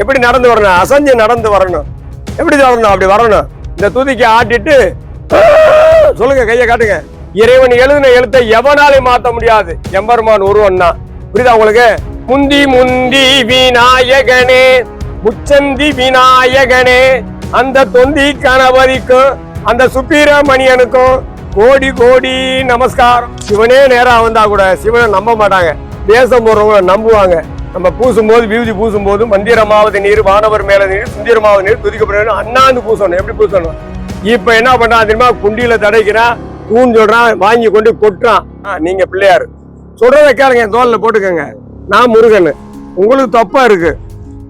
எப்படி நடந்து வரணும்? அசஞ்சு நடந்து வரணும். எப்படி வரணும் அப்படி வரணும்? இந்த துதிக்கு ஆட்டிட்டு சொல்லுங்க கையை காட்டுங்க. இறைவன் எழுதின எழுத்தை எவனாலையும் மாத்த முடியாது? எம்பெருமான் ஒருவன் தான். புரியுதா உங்களுக்கு? முந்தி முந்தி விநாயகனே முச்சந்தி விநாயகனே அந்த தொந்தி கணபதிக்கும் அந்த சுப்பிரமணியனுக்கும் கோடி கோடி நமஸ்காரம். சிவனே நேரா வந்தா கூட சிவனை நம்ப மாட்டாங்க. தேசம் போடுறவங்க நம்புவாங்க. நம்ம பூசும்போது விபூதி பூசும் மந்திரமாவது நீர் வானவர் மேல நீர் சுந்திரமாவது நீர் துதிக்கப்படுறது அண்ணாந்து பூசணும். எப்படி பூசணும்? இப்ப என்ன பண்றான் தெரியுமா? குண்டியில தடைக்கிறான் கூன் சொல்றான் வாங்கி கொண்டு கொட்டுறான். ஆ, நீங்க பிள்ளையாரு. சொல்றத கேளுங்க என் தோல்ல போட்டுக்கோங்க. நான் முருகன். உங்களுக்கு தப்பா இருக்கு.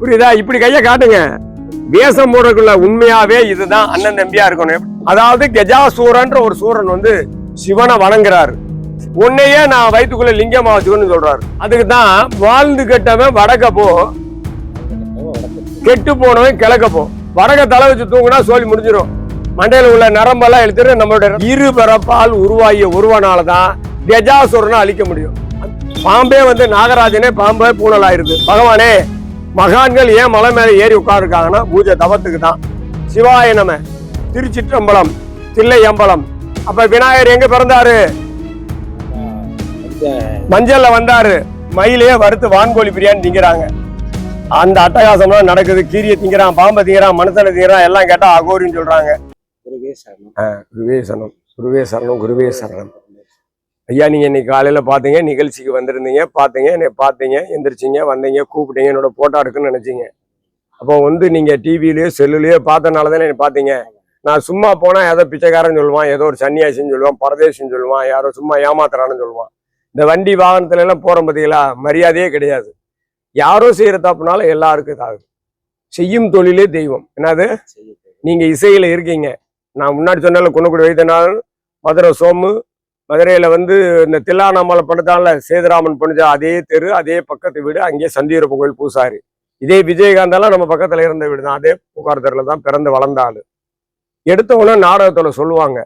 புரியுதா? இப்படி கைய காட்டுங்க. வேஷம் போடுறதுக்குள்ள உண்மையாவே இதுதான் அண்ணன் தம்பியா இருக்கணும். அதாவது கஜாசூரன்ற ஒரு சூரன் வந்து சிவனை வணங்குறாரு. உன்னையே நான் வயிற்றுக்குள்ள லிங்கமா வச்சுக்கணும்னு சொல்றாரு. அதுக்கு தான் வாழ்ந்து கெட்டவன் வடக்க போ. கெட்டு போனவன் கிழக்க போ. வடக்க தலை வச்சு தூங்குனா சோழி முடிஞ்சிடும் மண்டையில் உள்ள நரம்பெல்லாம் எழுத்துட்டு நம்மளோட இரு பிறப்பால் உருவாகிய உருவனால தான் கஜாசுரனை அழிக்க முடியும். பாம்பே வந்து நாகராஜனே பாம்பே பூனல் ஆயிருது பகவானே மகான்கள் ஏன் மலை மேலே ஏறி உட்காந்துருக்காங்கன்னா பூஜை தவத்துக்கு தான் சிவாய நம திருச்சிற்றம்பலம் தில்லை அம்பலம் அப்ப விநாயகர் எங்க பிறந்தாரு? மஞ்சள்ல வந்தாரு. மயிலையே வறுத்து வான்கோழி பிரியாணி திங்கிறாங்க. அந்த அட்டகாசம்லாம் நடக்குது. கீரியை திங்கிறான் பாம்பை திங்கிறான் மனுஷனை திங்கிறான் எல்லாம் கேட்டா அகோரின்னு சொல்றாங்க. குருவே சரணம். குருவே சரணம். குருவே சரணம் ஐயா நீங்க இன்னைக்கு காலையில பாத்தீங்க நிகழ்ச்சிக்கு வந்திருந்தீங்க. பாத்தீங்க என்னை பார்த்தீங்க எந்திரிச்சிங்க வந்தீங்க கூப்பிட்டீங்க என்னோட போட்டோ இருக்குன்னு நினைச்சீங்க. அப்போ வந்து நீங்க டிவிலயோ செல்லுலயோ பார்த்தனால தானே என்னை பார்த்தீங்க நான் சும்மா போனா ஏதோ பிச்சைக்காரன் சொல்லுவான் ஏதோ ஒரு சன்னியாசின்னு சொல்லுவான் பரதேசின்னு சொல்லுவான் யாரோ சும்மா ஏமாத்துறான்னு சொல்லுவான். இந்த வண்டி வாகனத்துல எல்லாம் போறோம் பார்த்தீங்களா மரியாதையே கிடையாது. யாரோ செய்யற தப்புனாலும் எல்லாருக்கும் இதாகுது. செய்யும் தொழிலே தெய்வம். என்னது? நீங்க இசையில இருக்கீங்க. நான் முன்னாடி சொன்னால குணக்குடி வைத்தனால் மதுரை சோமு மதுரையில வந்து இந்த தில்லானாமலை படுத்தான்ல சேதுராமன் பண்ணுச்சா அதே தெரு அதே பக்கத்து வீடு அங்கேயே சந்தீரப்ப கோயில் பூசாரி. இதே விஜயகாந்தெல்லாம் நம்ம பக்கத்துல இருந்த வீடு தான். அதே புகார் தெருல தான் பிறந்து வளர்ந்த ஆள். எடுத்தவொடனே நாடகத்துல சொல்லுவாங்க.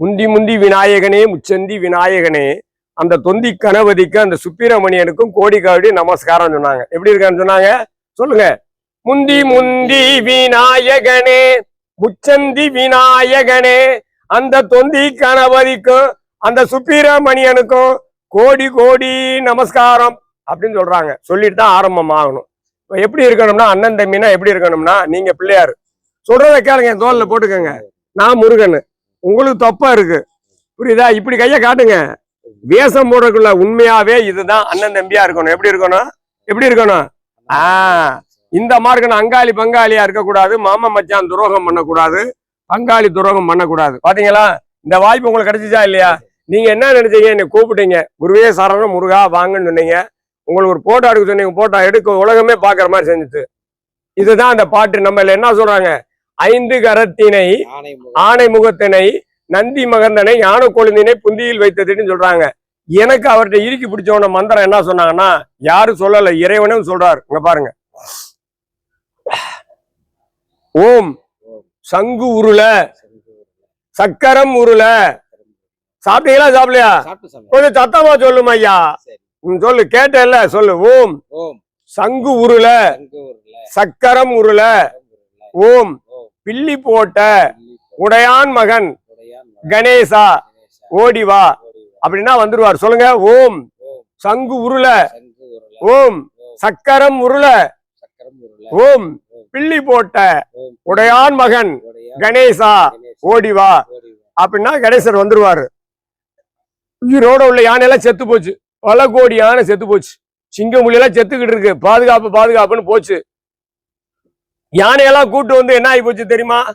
முந்தி முந்தி விநாயகனே முச்சந்தி விநாயகனே அந்த தொந்தி கணபதிக்கு அந்த சுப்பிரமணியனுக்கும் கோடி நமஸ்காரம் சொன்னாங்க. எப்படி இருக்கான்னு சொன்னாங்க? சொல்லுங்க. முந்தி முந்தி விநாயகனே முச்சந்தி விநாயகனே அந்த தொந்தி கணபதிக்கும் அந்த சுப்பிரமணியனுக்கும் கோடி கோடி நமஸ்காரம் அப்படின்னு சொல்றாங்க. சொல்லிட்டு தான் ஆரம்பம் ஆகணும். எப்படி இருக்கணும்னா அண்ணன் தம்பினா எப்படி இருக்கணும்னா நீங்க பிள்ளையார். சொல்றத கேளுங்க என் தோல்ல போட்டுக்கோங்க. நான் முருகன். உங்களுக்கு தப்பா இருக்கு. புரியுதா? இப்படி கையை காட்டுங்க. வேஷம் போடுறதுக்குள்ள உண்மையாவே இதுதான் அண்ணன் தம்பியா இருக்கணும். எப்படி இருக்கணும்? எப்படி இருக்கணும்? ஆஹ் இந்த மாதிரி இருக்கணும் அங்காளி பங்காளியா இருக்கக்கூடாது. மாமா மச்சான் துரோகம் பண்ணக்கூடாது. பங்காளி துரோகம் பண்ணக்கூடாது. பாத்தீங்களா? இந்த வாய்ப்பு உங்களுக்கு கிடைச்சிச்சா இல்லையா? நீங்க என்ன நினைச்சீங்க? என்னை கூப்பிட்டீங்க. குருவே சரணம் முருகா வாங்கன்னு சொன்னீங்க. உங்களுக்கு ஒரு போட்டோ எடுக்க சொன்னீங்க. போட்டோ எடுக்க உலகமே பாக்குற மாதிரி செஞ்சுட்டு இதுதான் அந்த பாட்டு. நம்ம என்ன சொல்றாங்க? ஐந்து கரத்தினை ஆணை முகத்தினை நந்தி மகந்தனை யான கொழுந்தினை புந்தியில் வைத்ததுன்னு சொல்றாங்க. எனக்கு அவர்கிட்ட இறுக்கி பிடிச்சவன மந்திரம் என்ன சொன்னாங்கன்னா யாரும் சொல்லல இறைவனும் சொல்றாரு. இங்க பாருங்க. ஓம் சங்கு உருள சக்கரம் உருள. சாப்பிட்டீங்களா சாப்பிடலையா? கொஞ்சம் சத்தமா சொல்லுமா ஐயா. சொல்லு கேட்டேல்ல சொல்லு. ஓம் சங்கு உருள சக்கரம் உருள. ஓம் பில்லி போட்ட உடையான் மகன். கணேசா ஓடி வா அப்படின்னா வந்துருவார். சொல்லுங்க ஓம். சங்கு உருள. ஓம். சக்கரம் உருள. ஓம். பிள்ளி போட்ட உடையான் மகன் கணேசா ஓடி வா அப்படின்னா கணேசர் வந்துருவாரு. உயிரோட உள்ள யானையெல்லாம் செத்து போச்சு. பல கோடி யானை செத்து போச்சு. சிங்கமுலி எல்லாம் செத்துக்கிட்டு இருக்கு. பாதுகாப்பு பாதுகாப்புன்னு போச்சு. யானையெல்லாம் கூட்டு வந்து என்ன ஆகி போச்சு தெரியுமா?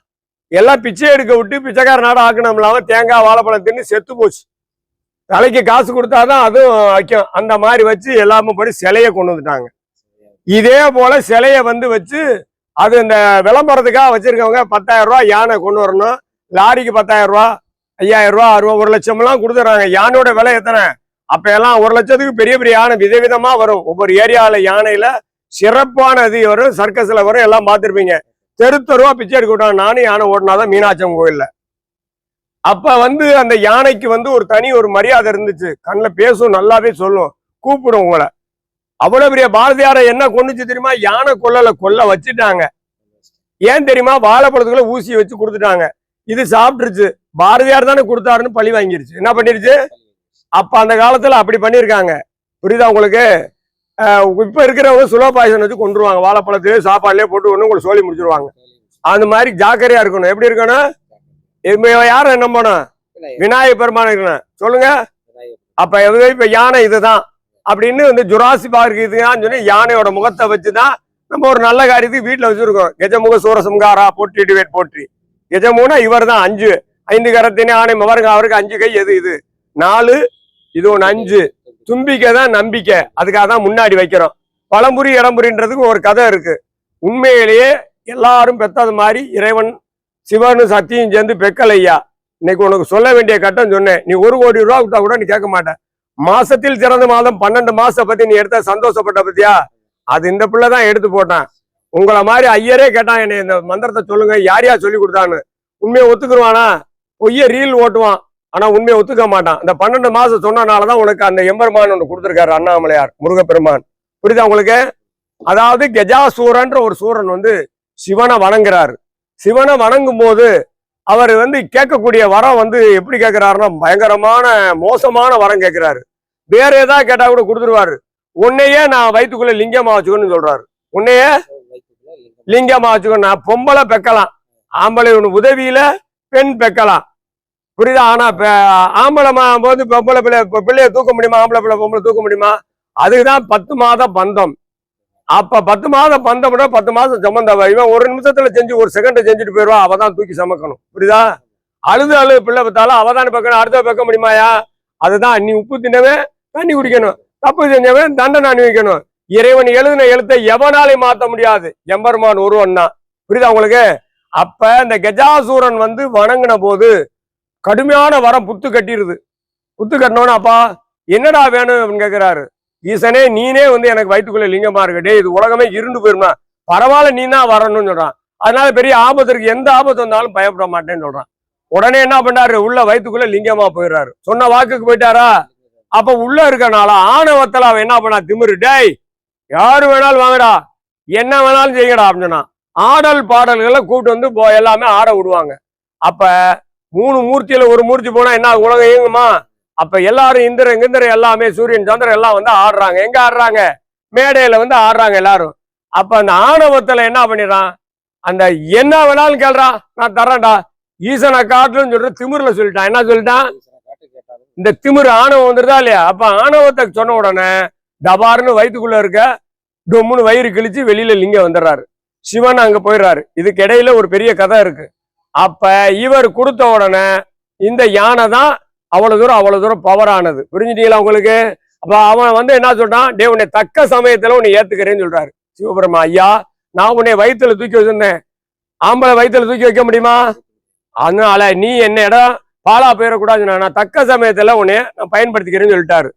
எல்லாம் பிச்சை எடுக்க விட்டு பிச்சைக்கார நாடு ஆக்கணும் இல்லாம தேங்காய் வாழைப்பழம் தின்னு செத்து போச்சு. தலைக்கு காசு கொடுத்தாதான் அதுவும் வைக்கும். அந்த மாதிரி வச்சு எல்லாமே படி சிலையை கொண்டு வந்துட்டாங்க. இதே போல சிலையை வந்து வச்சு அது இந்த விளம்பரத்துக்காக வச்சிருக்கவங்க பத்தாயிரம் ரூபா யானை கொண்டு வரணும். லாரிக்கு பத்தாயிரம் ரூபா ஐயாயிரம் ரூபா அறுபது ஒரு லட்சம்லாம் கொடுத்துட்றாங்க யானையோட விலை எத்தனை? அப்ப எல்லாம் ஒரு லட்சத்துக்கு பெரிய பெரிய யானை விதவிதமா வரும். ஒவ்வொரு ஏரியாவில் யானையில சிறப்பான இது வரும் சர்க்கஸ்ல வரும் எல்லாம் பார்த்துருப்பீங்க. தெரு தெருவா பிச்சை எடுக்க விட்டாங்க. நானும் யானை ஓடினாதான் மீனாட்சம் கோயில்ல. அப்ப வந்து அந்த யானைக்கு வந்து ஒரு தனி ஒரு மரியாதை இருந்துச்சு. கண்ணில் பேசும் நல்லாவே சொல்லும். கூப்பிடும் உங்களை. அவ்வளவு பெரிய பாரதியாரை என்ன கொண்டுச்சு தெரியுமா? யானை கொல்லல கொல்ல வச்சுட்டாங்க. ஏன் தெரியுமா? வாழைப்பழத்துக்குள்ள ஊசியை வச்சு கொடுத்துட்டாங்க. இது சாப்பிட்டுருச்சு. பாரதியார் தானே கொடுத்தாருன்னு பழி வாங்கிருச்சு. என்ன பண்ணிருச்சு? அப்ப அந்த காலத்துல அப்படி பண்ணிருக்காங்க. புரியுதா உங்களுக்கு? இப்போ இருக்கிறவங்க சுலோ பாய்சன் வச்சு கொண்டுருவாங்க. வாழைப்பழத்திலே சாப்பாடுலேயே போட்டு ஒன்று உங்களுக்கு சொல்லி முடிச்சிருவாங்க. அந்த மாதிரி ஜாக்கிரதையா இருக்கணும். எப்படி இருக்கணும்? இப்ப யாரும் என்ன பண்ணணும்? விநாயகர் பெருமான் இருக்கணும். சொல்லுங்க. அப்ப எது இப்ப யானை இதுதான். அப்படின்னு வந்து ஜுராசி பார்க்குதுங்கன்னு இதுதான் சொல்லி யானையோட முகத்தை வச்சுதான் நம்ம ஒரு நல்ல காரியத்துக்கு வீட்டில் வச்சிருக்கோம். கெஜமுக சூரசம்காரா போற்றிடுவேன் போற்றி. கெஜமுனா இவர் தான் அஞ்சு. ஐந்து கரத்தினே ஆணை மவருங்க அவருக்கு அஞ்சு கை எது இது? நாலு இது ஒன்று அஞ்சு. தும்பிக்கை தான் நம்பிக்கை. அதுக்காக தான் முன்னாடி வைக்கிறோம். பழம்புரி இடம்புரின்றதுக்கு ஒரு கதை இருக்கு. உண்மையிலேயே எல்லாரும் பெற்றது மாதிரி இறைவன் சிவனு சக்தியும் சேர்ந்து பெக்கலையா இன்னைக்கு உனக்கு சொல்ல வேண்டிய கட்டம் சொன்னேன். நீ ஒரு கோடி ரூபா கொடுத்தா கூட நீ கேட்க மாட்டேன் மாசத்தில் சிறந்த மாதம் பன்னெண்டு மாசம் பத்தி நீ எடுத்த சந்தோஷப்பட்ட பத்தியா? அது இந்த பிள்ளை தான் எடுத்து போட்டான். உங்களை மாதிரி ஐயரே கேட்டான் என்னை இந்த மந்திரத்தை சொல்லுங்க. யார் யார் சொல்லி கொடுத்தான்னு. உண்மையை ஒத்துக்குருவானா? பொய்ய ரீல் ஓட்டுவான். ஆனா உண்மையை ஒத்துக்க மாட்டான். இந்த பன்னெண்டு மாசம் சொன்னனாலதான் உனக்கு அந்த எம்பெருமான் ஒன்று கொடுத்துருக்காரு அண்ணாமலையார் முருகப்பெருமான். புரியுதா உங்களுக்கு? அதாவது கஜாசூரன்ற ஒரு சூரன் வந்து சிவனை வணங்குறாரு. சிவனை வணங்கும் போது அவர் வந்து கேட்கக்கூடிய வரம் வந்து எப்படி கேட்கிறாருன்னா பயங்கரமான மோசமான வரம் கேட்கிறாரு. வேற ஏதாவது கேட்டா கூட கொடுத்துருவாரு. உன்னையே நான் வயிற்றுக்குள்ள லிங்கமா வச்சுக்கணும்னு சொல்றாரு. உன்னையே லிங்கமா வச்சுக்கணும். நான் பொம்பளை பெக்கலாம். ஆம்பளை உன் உதவியில பெண் பெக்கலாம். புரியுதா? ஆனா ஆம்பளமா ஆம்பளை போது பொம்பளை பிள்ளை பிள்ளைய தூக்க முடியுமா? ஆம்பளை பிள்ளை பொம்பளை தூக்க முடியுமா? அதுக்குதான் பத்து மாத பந்தம். அப்ப பத்து மாதம் பந்தம்னா பத்து மாசம் சம்மந்தவ இவன் ஒரு நிமிஷத்துல செஞ்சு ஒரு செகண்ட செஞ்சுட்டு போயிடுவா அவ தான் தூக்கி சமைக்கணும். புரியுதா? அழுது அழுது பிள்ளை பார்த்தாலும் அவ தானே பார்க்கணும். அடுத்த வைக்க முடியுமாயா? அதுதான். நீ உப்பு தின்னவன் தண்ணி குடிக்கணும். தப்பு செஞ்சவன் தண்டனை அனுபவிக்கணும் இறைவன் எழுதின எழுத்தை எவனாலையும் மாத்த முடியாது? எம்பெருமான் ஒருவன் தான். புரியுதா உங்களுக்கு? அப்ப இந்த கஜாசூரன் வந்து வணங்கின போது கடுமையான வரம் புத்து கட்டிடுது புத்து கட்டினோன்னு அப்பா என்னடா வேணும்? அப்படின்னு கேக்குறாரு. ஈசனே நீனே வந்து எனக்கு வயிற்றுக்குள்ள லிங்கமா இருக்கு. டே இது உலகமே இருண்டு போயிருமா? பரவாயில்ல நீ தான் வரணும்னு சொல்றான். அதனால பெரிய ஆபத்து இருக்கு. எந்த ஆபத்து வந்தாலும் பயப்பட மாட்டேன்னு சொல்றான். உடனே என்ன பண்ணாரு? உள்ள வயிற்றுக்குள்ள லிங்கமா போயிடுறாரு சொன்ன வாக்குக்கு போயிட்டாரா? அப்ப உள்ள இருக்கனால ஆணவத்தில் அவன் என்ன பண்ணா? திமிரு. டேய் யாரு வேணாலும் வாங்கடா. என்ன வேணாலும் செய்யுங்கடா அப்படின்னு சொன்னான். ஆடல் பாடல்களை கூப்பிட்டு வந்து போ- எல்லாமே ஆட விடுவாங்க. அப்ப மூணு மூர்த்தியில ஒரு மூர்த்தி போனா என்ன உலகம் இயங்குமா? அப்ப எல்லாரும் இந்திரன் கிந்திரன் எல்லாமே சூரியன் சந்திரன் எல்லாம் வந்து ஆடுறாங்க. எங்க ஆடுறாங்க? மேடையில வந்து ஆடுறாங்க எல்லாரும். அப்ப அந்த ஆணவத்துல என்ன பண்ணிடுறான்? அந்த என்ன வேணாலும் கேள்றான். நான் தரேன்டா ஈசனை காட்டுன்னு சொல்லிட்டு திமிர்ல சொல்லிட்டான். என்ன சொல்லிட்டான்? இந்த திமிரு ஆணவம் வந்துருதா இல்லையா? அப்ப ஆணவத்தை சொன்ன உடனே டபார்னு வயிற்றுக்குள்ள இருக்க டொம்முன்னு வயிறு கிழிச்சு வெளியில லிங்கம் வந்துடுறாரு. சிவன் அங்க போயிடுறாரு. இதுக்கு இடையில ஒரு பெரிய கதை இருக்கு. அப்ப இவர் கொடுத்த உடனே இந்த யானை தான் அவ்வளவு தூரம் அவ்வளவு தூரம் பவர் ஆனது. புரிஞ்சுட்டீங்களா உங்களுக்கு? அப்ப அவன் வந்து என்ன சொல்றான்? டே உன்னை தக்க சமயத்துல உன்னை ஏத்துக்கிறேன்னு சொல்றாரு. சிவபெருமா ஐயா நான் உன்னை வயிற்றுல தூக்கி வச்சிருந்தேன். ஆம்பளை வயிற்றுல தூக்கி வைக்க முடியுமா? அதனால நீ என்ன இடம் பாலா போயிடக்கூடாது நான் தக்க சமயத்துல உன்னை நான் பயன்படுத்திக்கிறேன்னு சொல்லிட்டாரு.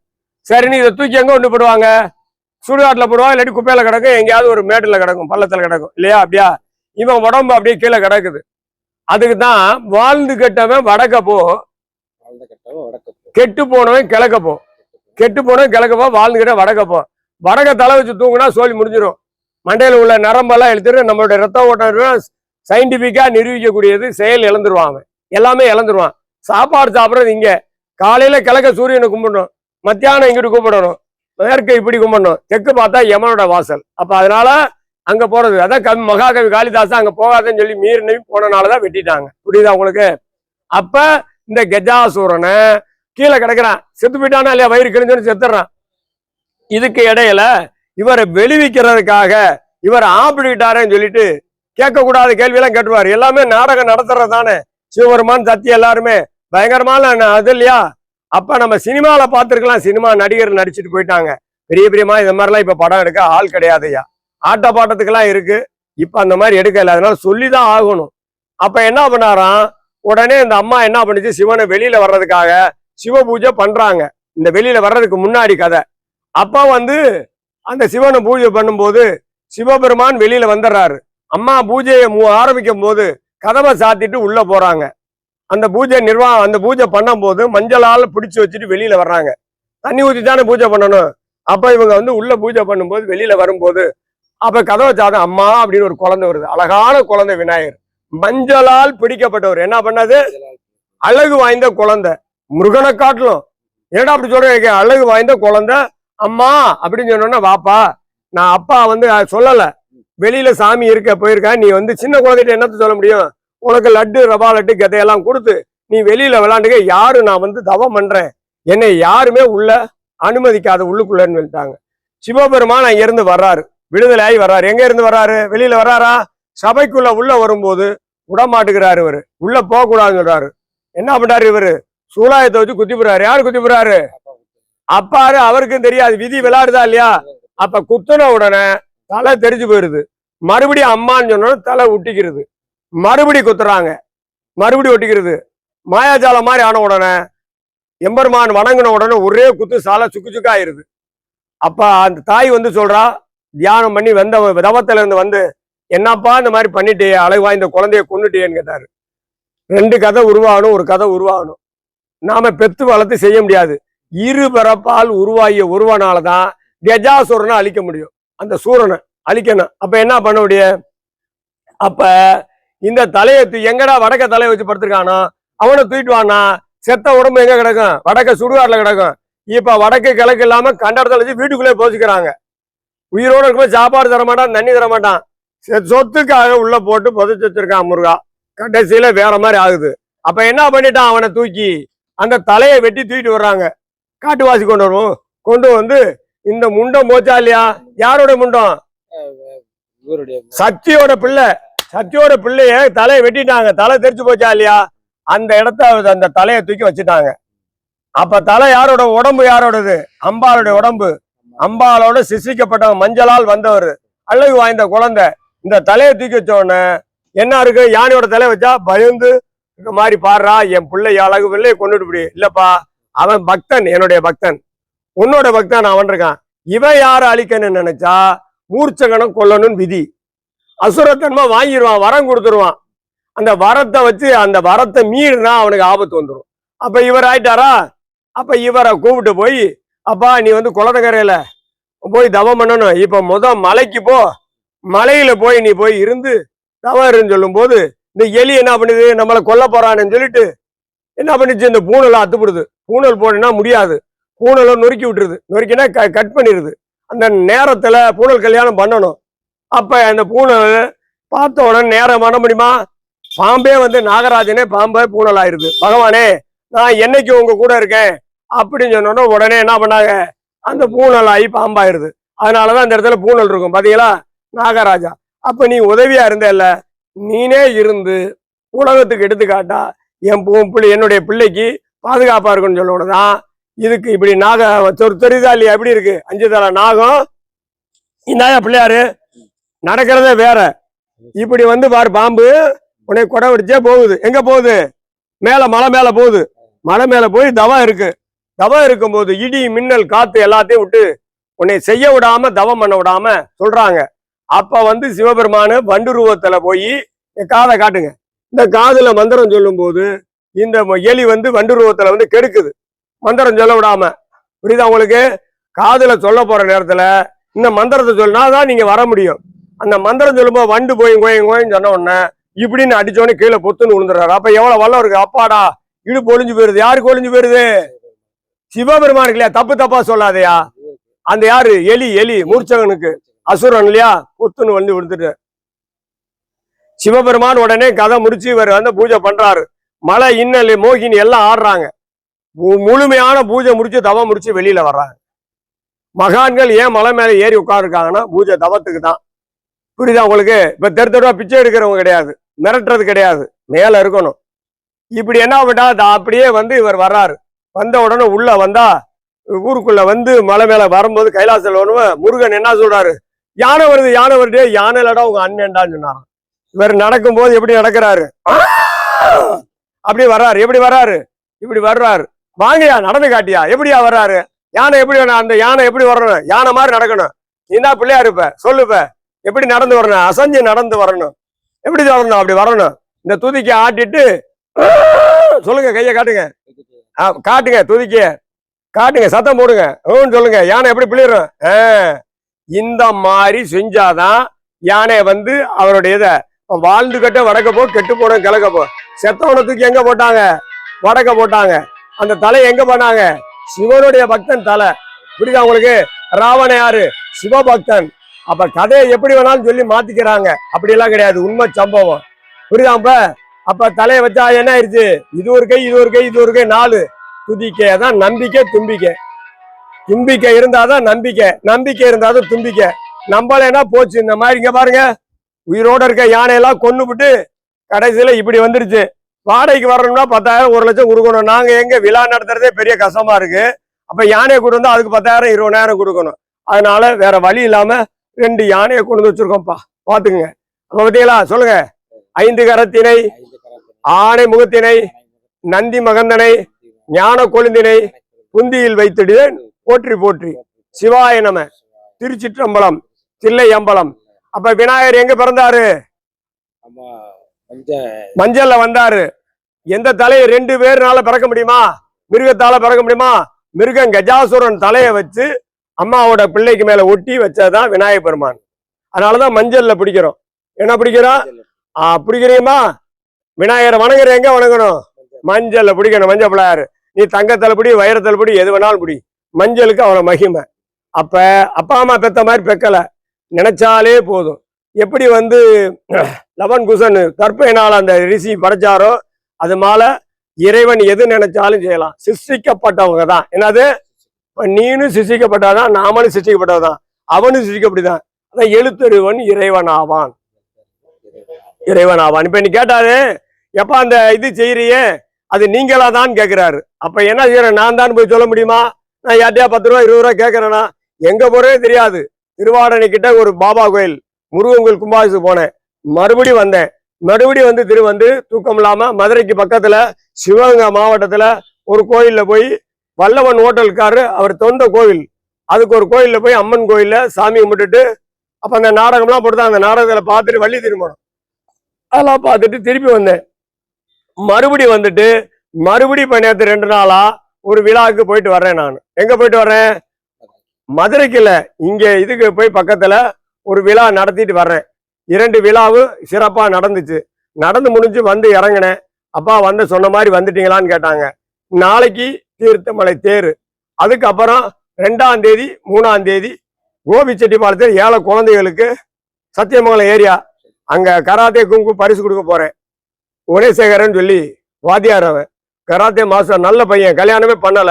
சரி நீ இதை தூக்கி எங்க ஒன்று போடுவாங்க? சுடுகாட்டுல போடுவாங்க இல்லாட்டி குப்பையில கிடக்கும் எங்கேயாவது ஒரு மேட்டுல கிடக்கும் பள்ளத்துல கிடக்கும். இல்லையா? அப்படியா? இவன் உடம்பு அப்படியே கீழே கிடக்குது. அதுக்கு தான் வாழ்ந்து கெட்டவன் வடக்க போ. கெட்டு போனவன் கிழக்க போ. கெட்டு போனவன் கிழக்க போ வாழ்ந்து கிட்ட வடக்க போ. வடக்க தலை வச்சு தூங்குனா சோழி முடிஞ்சிடும் மண்டையில உள்ள நரம்பெல்லாம் இழுத்துட்டு நம்மளுடைய ரத்த ஓட்டம் சயின்டிபிக்கா நிரூபிக்கக்கூடியது செயல் இழந்துருவான் அவன். எல்லாமே இழந்துருவான். சாப்பாடு சாப்பிட்றது இங்க. காலையில கிழக்க சூரியனை கும்பிடணும். மத்தியானம் இங்கிட்டு கும்பிடணும் மேற்க இப்படி கும்பிடணும். தெற்கு பார்த்தா யமனோட வாசல். அப்ப அதனால அங்க போறது. அதான் கவி மகாகவி காளிதாசன் அங்க போகாதன்னு சொல்லி மீறி போனனாலதான் வெட்டிட்டாங்க. புரியுதா உங்களுக்கு? அப்ப இந்த கஜாசூரனை கீழே கிடக்குறான். செத்து போயிட்டானா இல்லையா? வயிறு கிழிஞ்சோன்னு செத்துறான் இதுக்கு இடையில இவரை வெளிவிக்கிறதுக்காக இவர் ஆப்பிடிட்டாரேன்னு சொல்லிட்டு கேட்கக்கூடாத கேள்வியெல்லாம் கேட்டுவார். எல்லாமே நாடகம் நடத்துறது தானே. சிவபெருமான் சத்தி எல்லாருமே. பயங்கரமான அது இல்லையா? அப்ப நம்ம சினிமாவில் பார்த்துருக்கலாம். சினிமா நடிகர் நடிச்சுட்டு போயிட்டாங்க. பெரிய பெரியமா இந்த மாதிரிலாம் இப்ப படம் எடுக்க ஆள் கிடையாதுயா ஆட்ட பாட்டத்துக்கெல்லாம் இருக்கு. இப்ப அந்த மாதிரி எடுக்கல அதனால சொல்லிதான் ஆகணும். அப்ப என்ன பண்ணாராம்? உடனே இந்த அம்மா என்ன பண்ணுச்சு? சிவனை வெளியில வர்றதுக்காக சிவ பூஜை பண்றாங்க. இந்த வெளியில வர்றதுக்கு முன்னாடி கதை. அப்ப வந்து அந்த சிவனை பூஜை பண்ணும்போது சிவபெருமான் வெளியில வந்துடுறாரு. அம்மா பூஜையை மு- ஆரம்பிக்கும் போது கதவை சாத்திட்டு உள்ள போறாங்க. அந்த பூஜை நிர்வாகம் அந்த பூஜை பண்ணும்போது மஞ்சளால் பிடிச்சு வச்சுட்டு வெளியில வர்றாங்க. தண்ணி ஊற்றி தானே பூஜை பண்ணணும். அப்ப இவங்க வந்து உள்ள பூஜை பண்ணும்போது வெளியில வரும்போது அப்ப கதவை சாதம் அம்மா அப்படின்னு ஒரு குழந்தை வருது. அழகான குழந்தை விநாயகர். மஞ்சளால் பிடிக்கப்பட்டவர். என்ன பண்ணது? அழகு வாய்ந்த குழந்தை. முருகனை காட்டிலும். என்னடா அப்படி சொல்றேன் அழகு வாய்ந்த குழந்தை. அம்மா அப்படின்னு சொன்னோன்னா வாப்பா நான் அப்பா வந்து சொல்லலை சொல்லல. வெளியில சாமி இருக்க போயிருக்கா. நீ வந்து சின்ன குழந்தைகிட்ட என்னத்த சொல்ல முடியும்? உனக்கு லட்டு ரவா லட்டு கதையெல்லாம் கொடுத்து நீ வெளியில விளாண்டுக்க. யாரு நான் வந்து தவம் பண்றேன்? என்னை யாருமே உள்ள அனுமதிக்காத உள்ளுக்குள்ளன்னு சொல்லிட்டாங்க. சிவபெருமான் அங்க இருந்து வர்றாரு. விடுதலை ஆகி வர்றாரு. எங்க இருந்து வர்றாரு? வெளியில வர்றாரா? சபைக்குள்ள உள்ள வரும்போது விடமாட்டுக்கிறாரு இவரு. உள்ள போக கூடாதுன்னு சொல்றாரு. என்ன பண்றாரு இவரு? சூலாயத்தை வச்சு குத்தி போறாரு யாரு குத்தி போறாரு அப்பாரு. அவருக்கும் தெரியாது. விதி விளையாடுதா இல்லையா? அப்ப குத்துன உடனே தலை தெரிஞ்சு போயிருது. மறுபடியும் அம்மான்னு சொன்னோட தலை ஒட்டிக்கிறது. மறுபடி குத்துறாங்க. மறுபடி ஒட்டிக்கிறது. மாயாஜாலம் மாதிரி ஆன உடனே எம்பெருமான் வணங்கின உடனே ஒரே குத்து சாலை சுக்கு சுக்காயிருது. அப்ப அந்த தாய் வந்து சொல்றா தியானம் பண்ணி வந்த தவத்துல இருந்து வந்து என்னப்பா இந்த மாதிரி பண்ணிட்டே அழகு இந்த குழந்தைய கொண்டுட்டேன்னு கேட்டாரு. ரெண்டு கதை உருவாகணும் ஒரு கதை உருவாகணும். நாம பெத்து வளர்த்து செய்ய முடியாது. இரு பிறப்பால் உருவாகிய உருவனால தான் கஜாசுரனை அழிக்க முடியும். அந்த சூரனை அழிக்கணும். அப்ப என்ன பண்ண முடியும்? அப்ப இந்த தலையை எங்கடா வடக்க தலையை வச்சு படுத்திருக்கானோ அவனை தூக்கிட்டு வானா செத்த உடம்பு எங்க கிடக்கும்? வடக்க சுடுகாட்டுல கிடக்கும். இப்ப வடக்கு கிழக்கு இல்லாம கண்ட இடத்துல வச்சு வீட்டுக்குள்ளே போச்சுக்கிறாங்க உயிரோட இருக்கும்போது சாப்பாடு தர மாட்டான் தண்ணி தர மாட்டான் செ- சொத்துக்காக உள்ள போட்டு புதைச்சு வச்சிருக்கான் முருகா. கடைசியில வேற மாதிரி ஆகுது. அப்ப என்ன பண்ணிட்டான் அவனை தூக்கி? அந்த தலையை வெட்டி தூக்கிட்டு வர்றாங்க. காட்டுவாசி கொண்டு வருவோம். கொண்டு வந்து இந்த முண்டம் போச்சா இல்லையா? யாரோட முண்டம்? சக்தியோட பிள்ளை. சக்தியோட பிள்ளைய தலையை வெட்டிட்டாங்க. தலை தெரிச்சு போச்சா இல்லையா? அந்த இடத்த அந்த தலையை தூக்கி வச்சுட்டாங்க. அப்ப தலை யாரோட? உடம்பு யாரோடது? அம்பாளுடைய உடம்பு. அம்பாளோட சிசிக்கப்பட்ட மஞ்சளால் வந்தவர். அழகு வாய்ந்த குழந்தை. இந்த தலையை தூக்கி வச்ச உடனே என்ன இருக்கு? யானையோட தலை வச்சா பயந்து மாதிரி பாடுறா. என் பிள்ளை அழகு பிள்ளையை கொண்டுட்டு போடி. இல்லப்பா அவன் பக்தன் என்னுடைய பக்தன். உன்னோட பக்தன் அவன் இருக்கான் இவன் யாரை அழிக்கணும்னு நினைச்சா மூர்ச்சகனம் கொல்லணும்னு விதி. அசுரத்தன்மை வாங்கிடுவான் வரம் கொடுத்துருவான். அந்த வரத்தை வச்சு அந்த வரத்தை மீறினா அவனுக்கு ஆபத்து வந்துடும் அப்ப இவர் ஆயிட்டாரா? அப்ப இவரை கூப்பிட்டு போய் அப்பா நீ வந்து குளத்தக்கரையில போய் தவம் பண்ணணும். இப்ப முத மலைக்கு போ. மலையில போய் நீ போய் இருந்து தவம் இருன்னு சொல்லும் போது இந்த எலி என்ன பண்ணுது? நம்மளை கொல்ல போறான்னு சொல்லிட்டு என்ன பண்ணுச்சு? இந்த பூனலை அத்துப்படுது. பூணல் போனா முடியாது. பூனலை நொறுக்கி விட்டுருது. நொறுக்கினா க கட் பண்ணிடுது அந்த நேரத்துல பூணல் கல்யாணம் பண்ணணும். அப்ப அந்த பூனல் பார்த்த உடனே நேரம் பண்ண முடியுமா? பாம்பே வந்து நாகராஜனே பாம்பே பூனல் ஆயிருது பகவானே நான் என்னைக்கு உங்க கூட இருக்கேன்? அப்படின்னு சொன்னோன்னா உடனே என்ன பண்ணாங்க? அந்த பூணல் ஆகி பாம்பாயிருது. அதனாலதான் அந்த இடத்துல பூணல் இருக்கும். பாத்தீங்களா? நாகராஜா. அப்ப நீ உதவியா இருந்தல்ல? நீனே இருந்து உலகத்துக்கு எடுத்துக்காட்டா என் பூ பிள்ளை என்னுடைய பிள்ளைக்கு பாதுகாப்பா இருக்குன்னு சொல்லணும் தான் இதுக்கு இப்படி நாக ஒரு இல்லையா எப்படி இருக்கு? அஞ்சு தலை நாகம். இந்தாயா பிள்ளையாரு. நடக்கிறதே வேற. இப்படி வந்து பாரு பாம்பு உன்னை கொடை வடிச்சே போகுது. எங்க போகுது? மேல மலை மேல போகுது. மலை மேல போய் தவா இருக்கு. தவம் இருக்கும்போது இடி மின்னல் காத்து எல்லாத்தையும் விட்டு உன்னை செய்ய விடாம தவம் பண்ண விடாம சொல்றாங்க. அப்ப வந்து சிவபெருமானு வண்டு ரூபத்துல போய் காதை காட்டுங்க. இந்த காதுல மந்திரம் சொல்லும்போது இந்த எலி வந்து வண்டு ரூபத்துல வந்து கெடுக்குது. மந்திரம் சொல்ல விடாம. புரியுதா உங்களுக்கு? காதுல சொல்ல போற நேரத்துல இந்த மந்திரத்தை சொன்னாதான் நீங்க வர முடியும். அந்த மந்திரம் சொல்லும்போது வண்டு போய் கோயும் கோயின்னு சொன்ன உடனே இப்படின்னு அடிச்சோடனே கீழே பொத்துன்னு விழுந்துறாரு அப்ப எவ்வளவு வல்லம் இருக்கு? அப்பாடா இடுப்பு ஒளிஞ்சு போயிருது. யாருக்கு ஒளிஞ்சு போயிருது? சிவபெருமானுக்கு இல்லையா? தப்பு தப்பா சொல்லாதயா? அந்த யாரு? எலி எலி மூர்ச்சகனுக்கு. அசுரன் இல்லையா? புத்துன்னு வந்து விழுந்துட்டு. சிவபெருமான் உடனே கதை முடிச்சு இவர் வந்து பூஜை பண்றாரு. மலை இன்னல் மோகினி எல்லாம் ஆடுறாங்க. மு- முழுமையான பூஜை முடிச்சு தவம் முடிச்சு வெளியில வர்றாங்க. மகான்கள் ஏன் மலை மேல ஏறி உட்காந்துருக்காங்கன்னா பூஜை தவத்துக்கு தான். புரியுதா உங்களுக்கு? இப்ப தெரு தெருவா பிச்சை எடுக்கிறவங்க கிடையாது. மிரட்டுறது கிடையாது. மேல இருக்கணும். இப்படி என்ன பண்ணா அப்படியே வந்து இவர் வர்றாரு. வந்த உடனே உள்ள வந்தா ஊருக்குள்ள வந்து மலை மேல வரும்போது கைலாசல் வருவ முருகன் என்ன சொல்றாரு? யானை வருது யானை வருது யானை இல்லடா உங்க அண்ணன்டான்னு சொன்னாரான் இவர் நடக்கும்போது எப்படி நடக்கிறாரு? அப்படி வர்றாரு எப்படி வர்றாரு? இப்படி வர்றாரு. வாங்கயா நடந்து காட்டியா எப்படியா வர்றாரு? யானை எப்படி வேணும் அந்த யானை எப்படி வரணும்? யானை மாதிரி நடக்கணும். நீ தான் பிள்ளையா இருப்ப சொல்லுப்ப எப்படி நடந்து வரணும்? அசஞ்சு நடந்து வரணும். எப்படி வரணும்? அப்படி வரணும். இந்த துதிக்கு ஆட்டிட்டு சொல்லுங்க கையை காட்டுங்க. ஆ, காட்டுங்க துதிக்க. காட்டுங்க சத்தம் போடுங்க. ஓன்னு சொல்லுங்க யானை எப்படி பிளிரும்? ஆ, இந்த மாதிரி செஞ்சாதான் யானையை வந்து அவருடைய இதை வாழ்ந்து கட்ட வடக்க போ கெட்டு போடும் கிழக்க போ. செத்தவனை தூக்கி எங்க போட்டாங்க? வடக்க போட்டாங்க. அந்த தலை எங்க பண்ணாங்க சிவனுடைய பக்தன் தலை. புரியுதா உங்களுக்கு? ராவண யாரு? சிவபக்தன். அப்ப கதையை எப்படி வேணாலும் சொல்லி மாத்திக்கிறாங்க. அப்படியெல்லாம் கிடையாது. உண்மை சம்பவம். புரியுதா அப்ப தலையை வச்சா என்ன ஆயிடுச்சு இது ஒரு கை இது ஒரு கை இது ஒரு கை நாலு. துதிக்கை தான் நம்பிக்கை தும்பிக்கை. தும்பிக்கை இருந்தாதான் நம்பிக்கை. நம்பிக்கை இருந்தாதான் தும்பிக்கை. நம்பலைன்னா போச்சு? இந்த மாதிரி இங்க பாருங்க. உயிரோட இருக்க யானையெல்லாம் கொண்டு விட்டு கடைசியில இப்படி வந்துருச்சு. வாடகைக்கு வரணும்னா பத்தாயிரம் ஒரு லட்சம் கொடுக்கணும். நாங்க எங்க விழா நடத்துறதே பெரிய கஷ்டமா இருக்கு. அப்ப யானையை கொண்டு வந்தா அதுக்கு பத்தாயிரம் இருபதாயிரம் கொடுக்கணும். அதனால வேற வழி இல்லாம ரெண்டு யானையை கொண்டு வந்து வச்சிருக்கோம்ப்பா. பாத்துக்குங்க. அப்ப பாத்தீங்களா? சொல்லுங்க. ஐந்து கரத்தினை ஆணை முகத்தினை நந்தி மகந்தனை ஞான கொழுந்தினை புந்தியில் வைத்திடுவேன். போற்றி போற்றி. சிவாய நம. திருச்சிற்றம்பலம் தில்லை அம்பலம் அப்ப விநாயகர் எங்க பிறந்தாரு? மஞ்சள்ல வந்தாரு. எந்த தலையை ரெண்டு பேர்னால பிறக்க முடியுமா? மிருகத்தால பிறக்க முடியுமா? மிருகம் கஜாசுரன் தலையை வச்சு அம்மாவோட பிள்ளைக்கு மேல ஒட்டி வச்சதுதான் விநாயகர் பெருமான். அதனாலதான் மஞ்சள்ல பிடிக்கிறோம். என்ன பிடிக்கிறோம் ஆ, பிடிக்கிறீமா விநாயகரை வணங்குற எங்க வணங்கணும்? மஞ்சள்ல பிடிக்கணும் மஞ்சள் பிள்ளையாரு. நீ தங்கத்துல பிடி வைரத்துல பிடி எது வேணாலும் பிடி. மஞ்சளுக்கு அவன மகிமை. அப்ப அப்பா அம்மா பெத்த மாதிரி பெக்கல. நினைச்சாலே போதும். எப்படி வந்து லவன் குசன் கற்பையினால் அந்த ரிஷி படைச்சாரோ அது மேல இறைவன் எது நினைச்சாலும் செய்யலாம். சிருஷ்டிக்கப்பட்டவங்க தான். என்னது? நீனும் சிருஷ்டிக்கப்பட்டாதான் நாமளும் சிருஷ்டிக்கப்பட்டவதான். அவனும் சிருஷ்டிக்கப்படிதான். அதான் எழுத்தறிவன் இறைவன் ஆவான் இறைவன் ஆவான் இப்ப நீ கேட்டாரு எப்ப அந்த இது செய்யறியே? அது நீங்களா தான் கேக்குறாரு. அப்ப என்ன செய்யறேன்? நான் தான் போய் சொல்ல முடியுமா? நான் யார்ட்டையா பத்து ரூபா இருபது ரூபா கேட்கறேனா எங்க போறதே தெரியாது. திருவாடனை கிட்ட ஒரு பாபா கோயில் முருகன் கோயில் கும்பாபிஷேகம் போனேன். மறுபடி வந்தேன். மறுபடி வந்து திரு வந்து தூக்கம் இல்லாம மதுரைக்கு பக்கத்துல சிவகங்கை மாவட்டத்துல ஒரு கோயில்ல போய் வல்லவன் ஹோட்டல்காரு அவர் தொந்த கோவில். அதுக்கு ஒரு கோயில்ல போய் அம்மன் கோயில்ல சாமி கும்பிட்டுட்டு அப்ப அந்த நாடகம்லாம் போட்டு அந்த நாடகத்துல பார்த்துட்டு வள்ளி திருமணம். அதெல்லாம் பார்த்துட்டு திருப்பி வந்தேன். மறுபடி வந்துட்டு மறுபடி இப்ப நேற்று ரெண்டு நாளா ஒரு விழாவுக்கு போயிட்டு வர்றேன் நான். எங்க போயிட்டு வர்றேன்? மதுரைக்கு இல்ல இங்க இதுக்கு போய் பக்கத்துல ஒரு விழா நடத்திட்டு வர்றேன். இரண்டு விழாவும் சிறப்பா நடந்துச்சு. நடந்து முடிஞ்சு வந்து இறங்கினேன். அப்பா வந்து சொன்ன மாதிரி வந்துட்டீங்களான்னு கேட்டாங்க. நாளைக்கு தீர்த்தமலை தேர். அதுக்கப்புறம் ரெண்டாம் தேதி மூணாம் தேதி கோபிச்செட்டிப்பாளையத்தில் ஏழை குழந்தைகளுக்கு சத்தியமங்கலம் ஏரியா. அங்க கராத்தே குங்கு பரிசு கொடுக்க போறேன். குணேசேகரன் சொல்லி வாத்தியார் அவன். கராத்தே மாஸ்டர் நல்ல பையன் கல்யாணமே பண்ணல.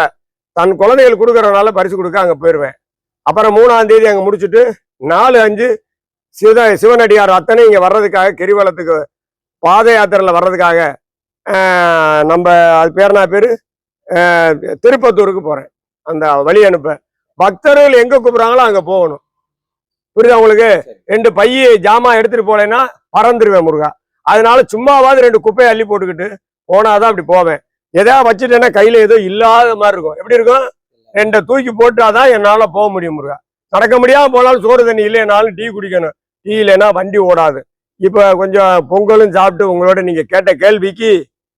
தன் குழந்தைகள் கொடுக்கறனால பரிசு கொடுக்க அங்க போயிருவேன். அப்புறம் மூணாம் தேதி அங்க முடிச்சுட்டு நாலு அஞ்சு சிவ சிவனடியார் அத்தனை இங்க வர்றதுக்காக கிரிவலத்துக்கு பாத யாத்திரையில வர்றதுக்காக நம்ம அது பேர் என்ன பேரு? திருப்பத்தூருக்கு போறேன். அந்த வழி அனுப்ப. பக்தர்கள் எங்க கூப்பிடுறாங்களோ அங்க போகணும். புரியுதா உங்களுக்கு? ரெண்டு பைய ஜாமான் எடுத்துட்டு போலேன்னா பறந்துருவேன் முருகா. அதனால சும்மாவாவது ரெண்டு குப்பையை அள்ளி போட்டுக்கிட்டு போனாதான் அப்படி போவேன். எதாவது வச்சுட்டேன்னா கையில ஏதோ இல்லாத மாதிரி இருக்கும். எப்படி இருக்கும்? ரெண்டை தூக்கி போட்டாதான் என்னால போக முடியும் முருகா. நடக்க முடியாம போனாலும் சோறு தண்ணி இல்லைனாலும் டீ குடிக்கணும். டீ இல்லைன்னா வண்டி ஓடாது. இப்ப கொஞ்சம் பொங்கலும் சாப்பிட்டு உங்களோட நீங்க கேட்ட கேள்விக்கு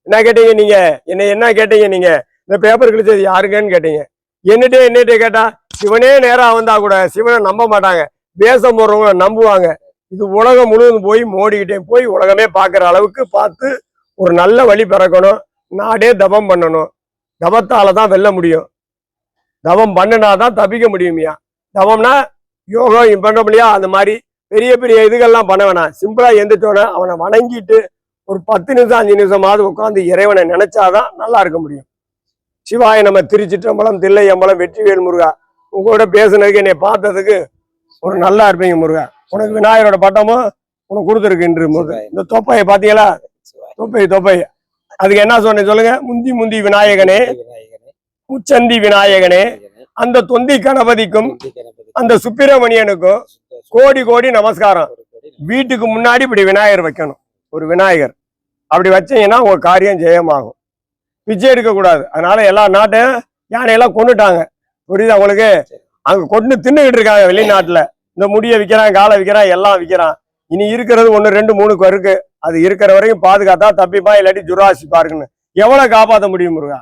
என்ன கேட்டீங்க நீங்க? என்ன என்ன கேட்டீங்க நீங்க? இந்த பேப்பர் கிழிச்சது யாருங்கன்னு கேட்டீங்க. என்னட்டே என்னட்டே கேட்டா சிவனே நேரா வந்தா கூட சிவனை நம்ப மாட்டாங்க. வேஷம் போடுறவங்கள நம்புவாங்க. இது உலகம் முழுவதும் போய் மோடிக்கிட்டே போய் உலகமே பார்க்குற அளவுக்கு பார்த்து ஒரு நல்ல வழி பிறக்கணும். நாடே தபம் பண்ணணும். தபத்தால தான் வெல்ல முடியும். தவம் பண்ணினாதான் தப்பிக்க முடியுமையா. தவம்னா யோகம் பண்ண முடியா அந்த மாதிரி பெரிய பெரிய இதுகள்லாம் பண்ண வேணாம். சிம்பிளாக எந்திரிச்சோட அவனை வணங்கிட்டு ஒரு பத்து நிமிஷம் அஞ்சு நிமிஷமாவது உட்காந்து இறைவனை நினைச்சாதான் நல்லா இருக்க முடியும். சிவாய நம்ம திருச்சிற்றம்பலம் தில்லை அம்பலம் வெற்றிவேல் முருகா உங்களோட பேசுனதுக்கு என்னை பார்த்ததுக்கு ஒரு நல்லா இருப்பீங்க முருகா. உனக்கு விநாயகரோட பட்டமும் உனக்கு கொடுத்துருக்கு இன்று இந்த தொப்பையை பாத்தீங்களா? தொப்பை தொப்பை. அதுக்கு என்ன சொன்னேன் சொல்லுங்க? முந்தி முந்தி விநாயகனே முச்சந்தி விநாயகனே. அந்த தொந்தி கணபதிக்கும் அந்த சுப்பிரமணியனுக்கும் கோடி கோடி நமஸ்காரம். வீட்டுக்கு முன்னாடி இப்படி விநாயகர் வைக்கணும். ஒரு விநாயகர். அப்படி வச்சீங்கன்னா உங்க காரியம் ஜெயமாகும். பிச்சை எடுக்க கூடாது அதனால எல்லா நாட்டையும் யானையெல்லாம் கொண்டுட்டாங்க புரியுதா உங்களுக்கு? அங்க கொண்டு தின்னுகிட்டு இருக்காங்க வெளிநாட்டுல. இந்த முடியை விற்கிறான் காலை விற்கிறான் எல்லாம் விற்கிறான் இனி இருக்கிறது ஒன்று ரெண்டு மூணுக்கு இருக்கு அது இருக்கிற வரைக்கும் பாதுகாத்தா தப்பிப்பா இல்லாட்டி ஜுராசி பாருங்கன்னு. எவ்வளவு காப்பாற்ற முடியும் முருகா?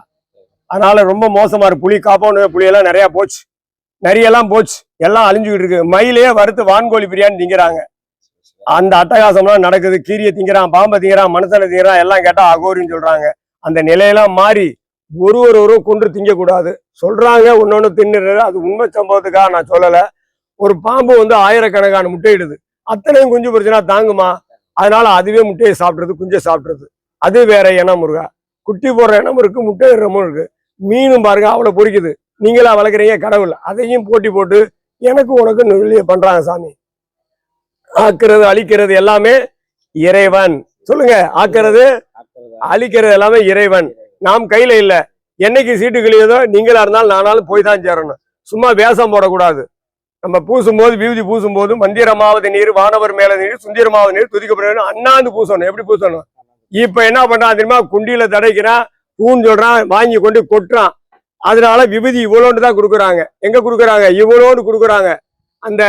அதனால ரொம்ப மோசமா இருக்கு. புலி காப்பௌண்ட் புலியெல்லாம் நிறையா போச்சு. நிறையெல்லாம் போச்சு. எல்லாம் அழிஞ்சுக்கிட்டு இருக்கு. மயிலே வறுத்து வான்கோழி பிரியாணி திங்கிறாங்க. அந்த அட்டகாசம்லாம் நடக்குது. கீரியை திங்கிறான் பாம்பை திங்கிறான் மனுஷனை திங்கிறான் எல்லாம் கேட்டால் அகோரின்னு சொல்றாங்க. அந்த நிலையெல்லாம் மாறி ஒரு ஒரு ஒரு கொன்று திங்கக்கூடாது. சொல்றாங்க ஒன்னொன்னு தின்னுறது அது உண்மை சம்பவத்துக்காக நான் சொல்லலை. ஒரு பாம்பு வந்து ஆயிரக்கணக்கான முட்டையிடுது. அத்தனையும் குஞ்சு பிரச்சனை தாங்குமா? அதனால அதுவே முட்டையை சாப்பிட்றது குஞ்சை சாப்பிட்றது. அது வேற இனம் முருகா. குட்டி போடுற இனமும் இருக்கு முட்டை இடமும் இருக்கு. மீனும் பாருங்க அவ்வளவு பொரிக்குது நீங்களா வளர்க்குறீங்க கடவுள். அதையும் போட்டி போட்டு எனக்கு உனக்கு வெளியே பண்றாங்க சாமி. ஆக்குறது அழிக்கிறது எல்லாமே இறைவன். சொல்லுங்க ஆக்குறது அழிக்கிறது எல்லாமே இறைவன். நாம் கையில இல்ல. என்னைக்கு சீட்டு கிழியதோ நீங்களா இருந்தாலும் நானாலும் போய் தான் சேரணும். சும்மா வேஷம் போடக்கூடாது. நம்ம பூசும்போது விபூதி பூசும்போது மந்திரமாவது நீர் வானவர் மேல நீர் சுந்திரமாவது நீர் துதிக்கப்பட அண்ணாந்து பூசணும். எப்படி பூசணும்? இப்ப என்ன பண்றான் தெரியுமா? குண்டியில தடைக்கிறான் பூன்னு சொல்றான் வாங்கி கொண்டு கொட்டுறான். அதனால விபதி இவ்வளோன்னு தான் கொடுக்குறாங்க. எங்க கொடுக்குறாங்க? இவ்வளோன்னு கொடுக்குறாங்க. அந்த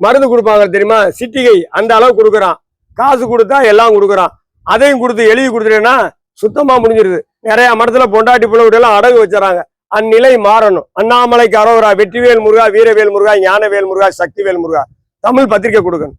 மருந்து கொடுப்பாங்க தெரியுமா? சிட்டிகை அந்த அளவு கொடுக்குறான். காசு கொடுத்தா எல்லாம் கொடுக்குறான். அதையும் கொடுத்து எழுதி கொடுத்துட்டேன்னா சுத்தமா முடிஞ்சிருது. நிறைய மரத்துல பொண்டாட்டி பிள்ளை எல்லாம் அடகு வச்சுறாங்க. அந்நிலை மாறணும். அண்ணாமலைக்கு அரோரா வெற்றிவேல் முருகா வீரவேல் முருகா ஞானவேல் முருகா சக்திவேல் முருகா. தமிழ் பத்திரிகை கொடுக்கணும்.